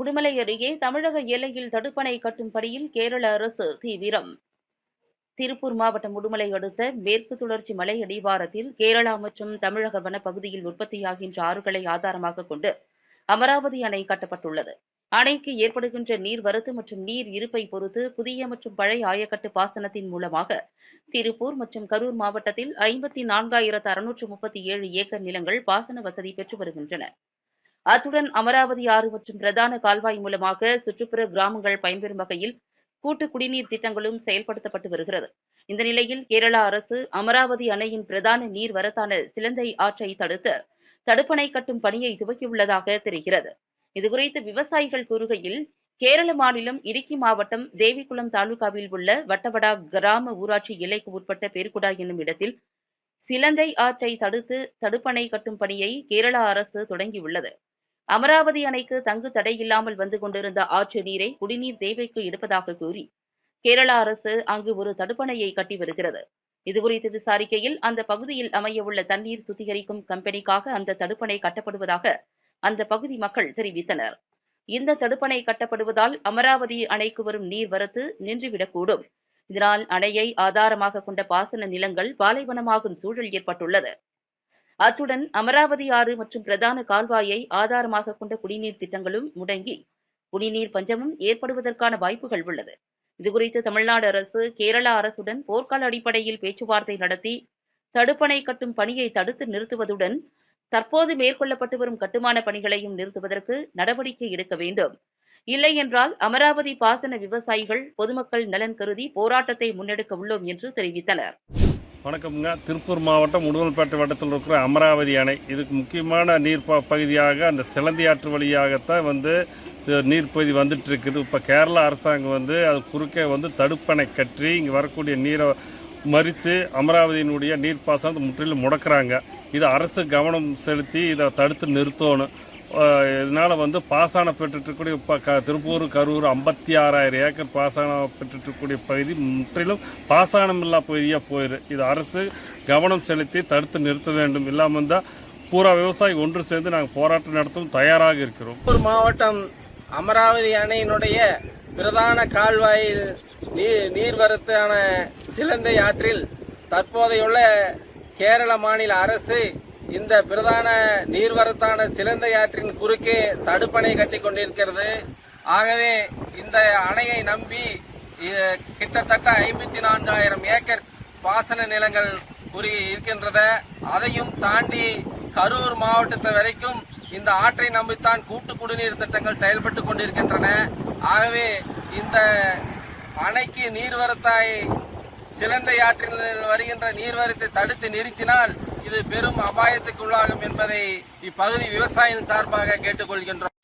உடுமலை அருகே தமிழக எல்லையில் தடுப்பணை கட்டும் பணியில் கேரள அரசு தீவிரம். திருப்பூர் மாவட்டம் உடுமலை அடுத்த மேற்கு தொடர்ச்சி மலை அடிவாரத்தில் கேரளா மற்றும் தமிழக வனப்பகுதியில் உற்பத்தியாகின்ற ஆறுகளை ஆதாரமாக கொண்டு அமராவதி அணை கட்டப்பட்டுள்ளது. அணைக்கு ஏற்படுகின்ற நீர்வரத்து மற்றும் நீர் இருப்பை பொறுத்து புதிய மற்றும் பழைய ஆயக்கட்டு பாசனத்தின் மூலமாக திருப்பூர் மற்றும் கரூர் மாவட்டத்தில் ஐம்பத்தி நான்காயிரத்து அறுநூற்று முப்பத்தி ஏழு ஏக்கர் நிலங்கள் பாசன வசதி பெற்று வருகின்றன. அத்துடன் அமராவதி ஆறு மற்றும் பிரதான கால்வாய் மூலமாக சுற்றுப்புற கிராமங்கள் பயன்பெறும் வகையில் கூட்டு குடிநீர் திட்டங்களும் செயல்படுத்தப்பட்டு வருகிறது. இந்த நிலையில் கேரளா அரசு அமராவதி அணையின் பிரதான நீர் வரத்தான சிலந்தை ஆற்றை தடுத்து தடுப்பணை கட்டும் பணியை துவக்கியுள்ளதாக தெரிகிறது. இதுகுறித்து விவசாயிகள் கூறுகையில் கேரள மாநிலம் இடுக்கி மாவட்டம் தேவிகுளம் தாலுகாவில் உள்ள வட்டவடா கிராம ஊராட்சி எல்லைக்கு உட்பட்ட பேர்குடா என்னும் இடத்தில் சிலந்தை ஆற்றை தடுத்து தடுப்பணை கட்டும் பணியை கேரளா அரசு தொடங்கியுள்ளது. அமராவதி அணைக்கு தங்கு தடையில்லாமல் வந்து கொண்டிருந்த ஆற்று நீரை குடிநீர் தேவைக்கு எடுப்பதாக கூறி கேரள அரசு அங்கு ஒரு தடுப்பணையை கட்டி வருகிறது. இதுகுறித்து விசாரிக்கையில் அந்த பகுதியில் அமையவுள்ள தண்ணீர் சுத்திகரிக்கும் கம்பெனிக்காக அந்த தடுப்பணை கட்டப்படுவதாக அந்த பகுதி மக்கள் தெரிவித்தனர். இந்த தடுப்பணை கட்டப்படுவதால் அமராவதி அணைக்கு வரும் நீர் வரத்து நின்றுவிடக்கூடும். இதனால் அணையை ஆதாரமாக கொண்ட பாசன நிலங்கள் பாலைவனமாகும் சூழல் ஏற்பட்டுள்ளது. அத்துடன் அமராவதி ஆறு மற்றும் பிரதான கால்வாயை ஆதாரமாக கொண்ட குடிநீர் திட்டங்களும் முடங்கி குடிநீர் பஞ்சமும் ஏற்படுவதற்கான வாய்ப்புகள் உள்ளது. இதுகுறித்து தமிழ்நாடு அரசு கேரளா அரசுடன் போர்க்கால அடிப்படையில் பேச்சுவார்த்தை நடத்தி தடுப்பணை கட்டும் பணியை தடுத்து நிறுத்துவதுடன் தற்போது மேற்கொள்ளப்பட்டு வரும் கட்டுமான பணிகளையும் நிறுத்துவதற்கு நடவடிக்கை எடுக்க வேண்டும். இல்லை என்றால் அமராவதி பாசன விவசாயிகள் பொதுமக்கள் நலன் கருதி போராட்டத்தை முன்னெடுக்க உள்ளோம் என்று தெரிவித்தனர். வணக்கம்ங்க. திருப்பூர் மாவட்டம் உடுமல்பேட்டை வட்டத்தில் இருக்கிற அமராவதி அணை. இதுக்கு முக்கியமான நீர் ப பகுதியாக அந்த சிலந்தி ஆற்று வழியாகத்தான் வந்து நீர் பகுதி வந்துட்டு இருக்குது இப்போ கேரளா அரசாங்கம் வந்து அது குறுக்கே வந்து தடுப்பணை கட்டி இங்கே வரக்கூடிய நீரை மறித்து அமராவதியினுடைய நீர்ப்பாசனத்தை முற்றிலும் முடக்கிறாங்க. இது அரசு கவனம் செலுத்தி இதை தடுத்து நிறுத்தணும். இதனால் வந்து பாசனம் பெற்றுட்டுக்கூடிய இப்போ க திருப்பூர் கரூர் ஐம்பத்தி ஆறாயிரம் ஏக்கர் பாசனம் பெற்றுட்டுக்கூடிய பகுதி முற்றிலும் பாசனம் இல்லா பகுதியாக போயிரு. இது அரசு கவனம் செலுத்தி தடுத்து நிறுத்த வேண்டும். இல்லாமல் இருந்தால் பூரா விவசாயி ஒன்று சேர்ந்து நாங்கள் போராட்டம் நடத்தவும் தயாராக இருக்கிறோம். ஒரு மாவட்டம் அமராவதி அணையினுடைய பிரதான கால்வாயில் நீர் நீர்வரத்தான சிலந்தை ஆற்றில் தற்போதையுள்ள கேரள மாநில அரசு இந்த பிரதான நீர்வரத்தான சிலந்தை ஆற்றின் குறுக்கே தடுப்பணை கட்டி கொண்டிருக்கிறது. ஆகவே இந்த அணையை நம்பி கிட்டத்தட்ட ஐம்பத்தி நான்காயிரம் ஏக்கர் பாசன நிலங்கள் குறி இருக்கின்றத அதையும் தாண்டி கரூர் மாவட்டத்தை வரைக்கும் இந்த ஆற்றை நம்பித்தான் கூட்டு குடிநீர் திட்டங்கள் செயல்பட்டு கொண்டிருக்கின்றன. ஆகவே இந்த அணைக்கு நீர்வரத்தாய் சிலந்தை ஆற்றில் வருகின்ற நீர்வரத்தை தடுத்து நிறுத்தினால் இது பெரும் அபாயத்துக்கு உள்ளாகும் என்பதை இப்பகுதி விவசாயிகள் சார்பாக கேட்டுக்கொள்கின்றோம்.